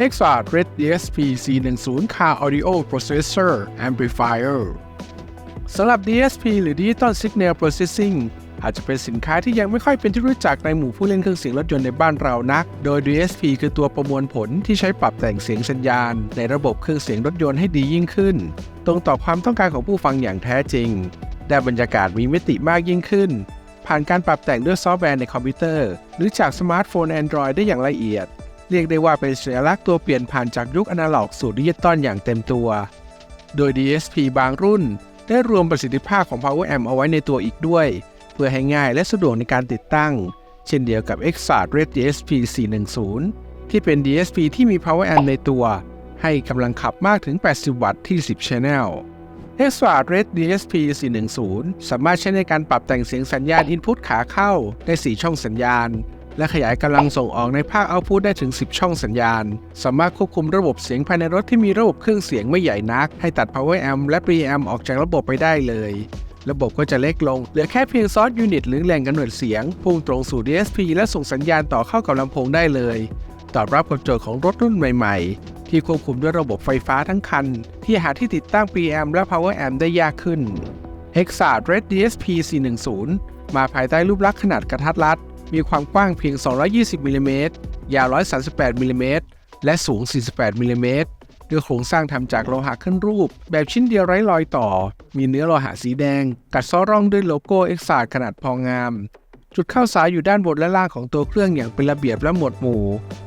e x a r Red DSP C10 Car Audio Processor Amplifier สำหรับ DSP หรือ Digital Signal Processing อาจจะเป็นสินค้าที่ยังไม่ค่อยเป็นที่รู้จักในหมู่ผู้เล่นเครื่องเสียงรถยนต์ในบ้านเรานัก โดย DSP คือตัวประมวลผลที่ใช้ปรับแต่งเสียงสัญญาณ ในระบบเครื่องเสียงรถยนต์ให้ดียิ่งขึ้น ตรงต่อความต้องการของผู้ฟังอย่างแท้จริง ได้บรรยากาศมีมิติมากยิ่งขึ้น ผ่านการปรับแต่งด้วยซอฟต์แวร์ในคอมพิวเตอร์ หรือจากสมาร์ทโฟน Android ได้อย่างละเอียด เรียกได้ว่าเป็นสัญลักษณ์ตัวเปลี่ยนผ่านจากยุคอนาล็อกสู่ดิจิตอลอย่างเต็มตัว โดย DSP บางรุ่น ได้รวมประสิทธิภาพของ Power Amp เอาไว้ในตัวอีกด้วย เพื่อให้ง่ายและสะดวกในการติดตั้ง เช่นเดียวกับ Exart Red DSP 410 ที่เป็น DSP ที่มี Power Amp ในตัว ให้กำลังขับมากถึง 80 วัตต์ที่ 10 Channel Exart Red DSP 410 สามารถใช้ในการปรับแต่งเสียงสัญญาณ Input ขาเข้าได้ 4 ช่องสัญญาณ และขยายกำลังส่งออกในภาค Output ได้ถึง 10 ช่องสัญญาณ สามารถควบคุมระบบเสียงภายในรถที่มีระบบเครื่องเสียงไม่ใหญ่นัก ให้ตัด Power Amp และ Preamp ออกจากระบบไปได้เลย ระบบก็จะเล็กลง เหลือแค่เพียงซอสยูนิตหรือแหล่งกำเนิดเสียง พุ่งตรงสู่ DSP และส่งสัญญาณต่อเข้ากับลำโพงได้เลย ตอบรับกับโจทย์ของรถรุ่นใหม่ ๆ ที่ควบคุมด้วยระบบไฟฟ้าทั้งคัน ที่หาที่ติดตั้ง Preamp และ Power Amp ได้ยากขึ้น Hexart Red DSP 410มาภายใต้รูปลักษณ์ขนาดกระทัดรัด มีความกว้างเพียง 220มิลลิเมตรยาว 138มิลลิเมตรและสูง 48มิลลิเมตรด้วยโครงสร้างทำจากโลหะขึ้นรูป แบบชิ้นเดียวไร้รอยต่อ มีเนื้อโลหะสีแดง กัดซ้อร่องด้วยโลโก้ Exart ขนาดพองาม จุดเข้าสายอยู่ด้านบนและล่างของตัวเครื่องอย่างเป็นระเบียบและหมวดหมู่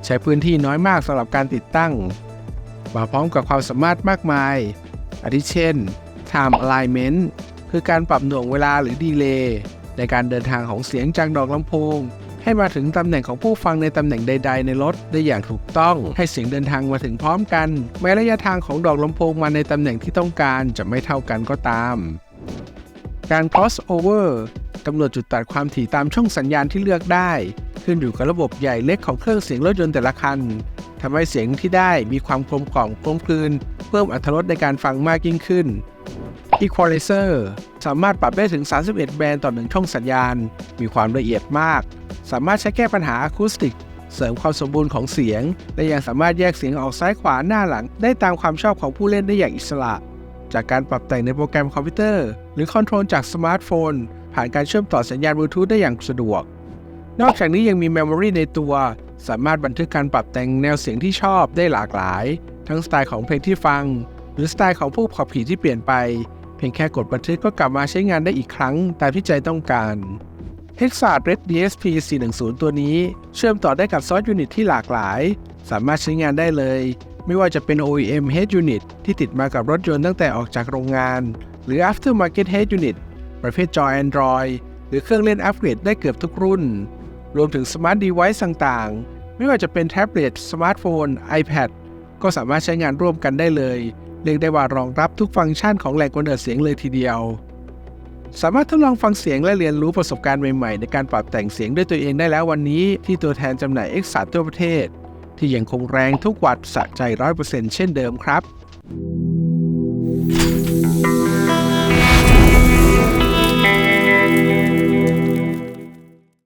ใช้พื้นที่น้อยมากสำหรับการติดตั้ง มาพร้อมกับความสามารถมากมาย อาทิเช่น Time Alignment คือการปรับหน่วงเวลาหรือดีเลย์ในการเดินทางของเสียงจากดอกลำโพง ให้มาถึงตำแหน่งของผู้ฟังในตำแหน่งใด ๆ ในรถได้อย่างถูกต้อง ให้เสียงเดินทางมาถึงพร้อมกัน แม้ระยะทางของดอกลำโพงมาในตำแหน่งที่ต้องการจะไม่เท่ากันก็ตาม การ crossover กำหนดจุดตัดความถี่ตามช่องสัญญาณที่เลือกได้ ขึ้นอยู่กับระบบใหญ่เล็กของเครื่องเสียงรถยนต์แต่ละคันทำให้เสียงที่ได้มีความกลมกล่อมกลมกลืน เพิ่มอรรถรสในการฟังมากยิ่งขึ้น Equalizer สามารถปรับได้ถึง 31 แบรนด์ต่อหนึ่งช่องสัญญาณ มีความละเอียดมาก สามารถใช้แก้ปัญหาอะคูสติก เสริมความสมบูรณ์ของเสียง และยังสามารถแยกเสียงออกซ้ายขวาหน้าหลัง ได้ตามความชอบของผู้เล่นได้อย่างอิสระ จากการปรับแต่งในโปรแกรมคอมพิวเตอร์ หรือคอนโทรลจากสมาร์ทโฟน ผ่านการเชื่อมต่อสัญญาณบลูทูธได้อย่างสะดวก นอกจากนี้ยังมีเมมโมรีในตัว สามารถบันทึกการปรับแต่งแนวเสียงที่ชอบได้หลากหลาย ทั้งสไตล์ของเพลงที่ฟัง หรือสไตล์ของผู้ขับขี่ที่เปลี่ยนไป เพียงแค่กดบันทึกก็กลับมาใช้งานได้อีกครั้งตามที่ใจต้องการ Hexart Red DSP 410 ตัวนี้ เชื่อมต่อได้กับซอสยูนิตที่หลากหลาย สามารถใช้งานได้เลย ไม่ว่าจะเป็น OEM Head Unit ที่ติดมากับรถยนต์ตั้งแต่ออกจากโรงงาน หรือ Aftermarket Head Unit ประเภทจอ Android หรือเครื่องเล่นอัปเกรดได้เกือบทุกรุ่น รวมถึง Smart Device ต่างๆ ไม่ว่าจะเป็นแท็บเล็ตสมาร์ทโฟน iPad ก็สามารถใช้งานร่วมกันได้เลย เรียกได้ว่ารองรับทุกฟังก์ชันของแหล่งกำเนิดเสียงเลยทีเดียว สามารถทดลองฟังเสียงและเรียนรู้ประสบการณ์ใหม่ๆ ในการปรับแต่งเสียงด้วยตัวเองได้แล้ววันนี้ ที่ตัวแทนจำหน่าย X 3 ทั่วประเทศ ที่ยังคงแรงทุกวัดสะใจ 100%เช่นเดิมครับ